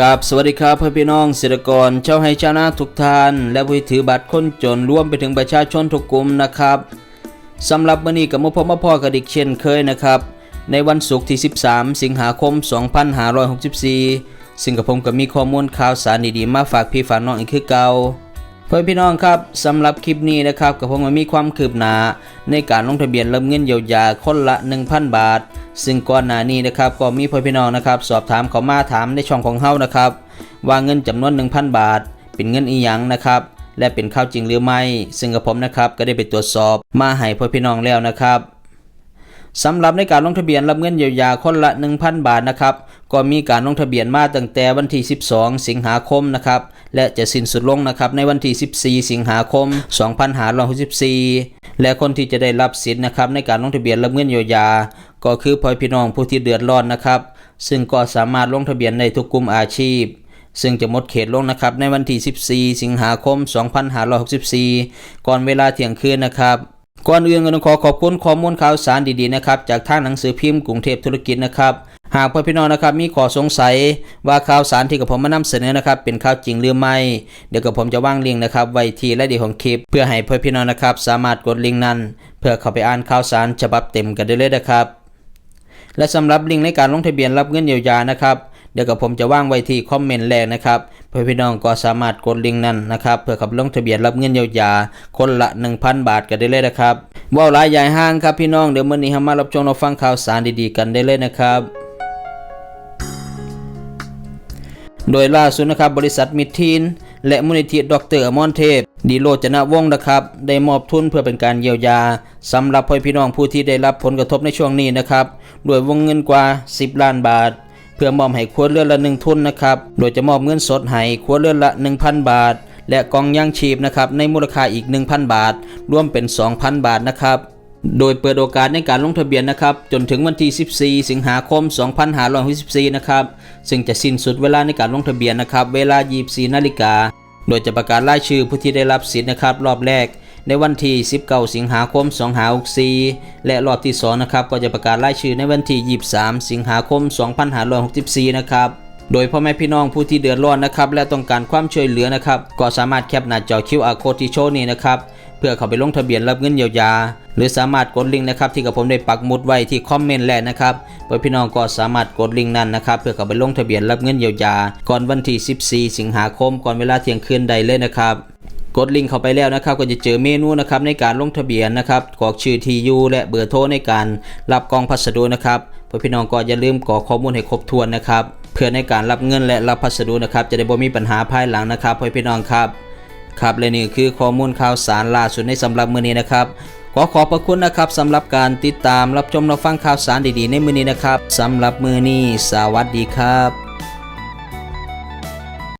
กับสวัสดีครับเพื่อนพี่น้องเกษตรกรเจ้าให้ชาวนาทุกท่าน และผู้ที่ถือบัตรคนจนรวมไปถึงประชาชนทุกกลุ่มนะครับสำหรับวันนี้กับมุพบมาพ่อกับดิกเช่นเคยนะครับ ในวันศุกร์ที่ 13 สิงหาคม 2564 ซึ่งกับผมก็มีข้อมูลข่าวสารดีๆ มาฝากพี่ฝากน้องอีกคือเก่าเพื่อนพี่น้องครับสำหรับคลิปนี้นะครับกับผมมันมีความคืบหน้าในการลงทะเบียนรับเงินเยียวยาคนละ 1,000 บาท ซึ่งก่อนหน้านี้นะครับก็มีพ่อพี่น้องนะครับ สอบถามเขามาถามในช่องของเฮานะครับ ว่าเงินจำนวน 1,000 บาท เป็นเงินอีหยังนะครับ และเป็นข้าวจริงหรือไม่ ซึ่งกับผมนะครับก็ได้ไปตรวจสอบมาให้พ่อพี่น้องแล้วนะครับสำหรับในการลงทะเบียนรับเงินเยียวยาคนละ 1,000 บาทนะครับก็มีการลงทะเบียนมาตั้งแต่วันที่ 12 สิงหาคมนะครับและจะสิ้นสุดลงนะครับในวันที่ 14 สิงหาคม 2564 และคนที่จะได้รับสิทธิ์นะครับในการลงทะเบียนรับเงินเยียวยา ก็คือพ่อพี่น้องผู้ที่เดือดร้อนนะครับ ซึ่งก็สามารถลงทะเบียนในทุกกลุ่มอาชีพ ซึ่งจะหมดเขตลงนะครับในวันที่ 14 สิงหาคม 2564 ก่อนเวลาเที่ยงคืนนะครับ ก่อนอื่นก็ต้องขอขอบคุณข้อมูลข่าวสารดีๆนะครับจากทางหนังสือพิมพ์กรุงเทพธุรกิจนะครับหากพ่อพี่น้องนะครับมีข้อสงสัยว่าข่าวสารที่กับผมมานำเสนอนะครับเป็นข่าวจริงหรือไม่ เดี๋ยวกับผมจะว่างลิงก์นะครับไว้ที่และดีของคลิป เพื่อให้พ่อพี่น้องนะครับสามารถกดลิงก์นั้น เพื่อเข้าไปอ่านข่าวสารฉบับเต็มกันได้เลยนะครับ และสำหรับลิงก์ในการลงทะเบียนรับเงินเยียวยานะครับ เดี๋ยวกับผมจะว่างไว้ที่คอมเมนต์แรกนะครับเพื่อพี่น้องก็สามารถกดลิงก์นั้นนะครับเพื่อขับลงทะเบียนรับเงินเยียวยาคนละ 1,000 บาทกันได้เลยนะครับว่าวหลายใหญ่ห้างครับพี่น้องเดี๋ยวมื้อนี้เรามารับชมรับฟังข่าวสารดีๆกันได้เลยนะครับโดยล่าสุดนะครับบริษัทมิตรทีน และมูลนิธิดรอมรเทพ ดีโรจนวงนะครับ ได้มอบทุนเพื่อเป็นการเยียวยาสำหรับพ่อพี่น้องผู้ที่ได้รับผลกระทบในช่วงนี้นะครับด้วยวงเงินกว่า 10 ล้านบาท เพื่อมอบให้ครัวเรือนละหนึ่งทุนนะครับ โดยจะมอบเงินสดให้ครัวเรือนละ 1,000 บาท และกองยางชีพนะครับในมูลค่าอีก 1,000 บาท รวมเป็น 2,000 บาทนะครับโดยเปิดโอกาสในการลงทะเบียนนะครับ จนถึงวันที่ 14 สิงหาคม 2564 นะครับ ซึ่งจะสิ้นสุดเวลาในการลงทะเบียนนะครับ เวลา 24 นาฬิกา โดยจะประกาศรายชื่อผู้ที่ได้รับสิทธิ์นะครับ รอบแรก ในวันที่19สิงหาคม2564และรอบที่2นะครับก็จะประกาศรายชื่อในวันที่ 23 สิงหาคม 2564 นะครับโดยพ่อแม่พี่น้องผู้ที่เดือดร้อนนะครับและต้องการความช่วยเหลือนะครับก็สามารถแคปหน้าจอ QR code ที่โชว์นี้นะครับเพื่อเข้าไปลงทะเบียนรับเงินเยียวยา หรือสามารถกดลิงก์นะครับที่กับผมได้ปักหมุดไว้ที่คอมเมนต์แรกนะครับเพื่อพี่น้องก็สามารถกดลิงก์นั้นนะครับเพื่อเข้าไปลงทะเบียนรับเงินเยียวยา ก่อนวันที่ 14 สิงหาคมก่อนเวลาเที่ยงคืนใดเลยนะครับ กดลิงก์เข้าไปแล้วนะครับ ก็จะเจอเมนูนะครับในการลงทะเบียนนะครับกรอกชื่อทียูและเบอร์โทรในการรับกองพัสดุนะครับเพื่อพี่น้องก็อย่าลืมกรอกข้อมูลให้ครบถ้วนนะครับเพื่อในการรับเงินและรับพัสดุนะครับจะได้บ่มีปัญหาภายหลังนะครับเพื่อพี่น้องครับครับและนี่คือข้อมูลข่าวสารล่าสุดในสำหรับมื้อนี้นะครับขอขอบพระคุณนะครับสำหรับการติดตามรับชมรับฟังข่าวสารดีๆ ในมื้อนี้นะครับสำหรับมื้อนี้ สวัสดีครับ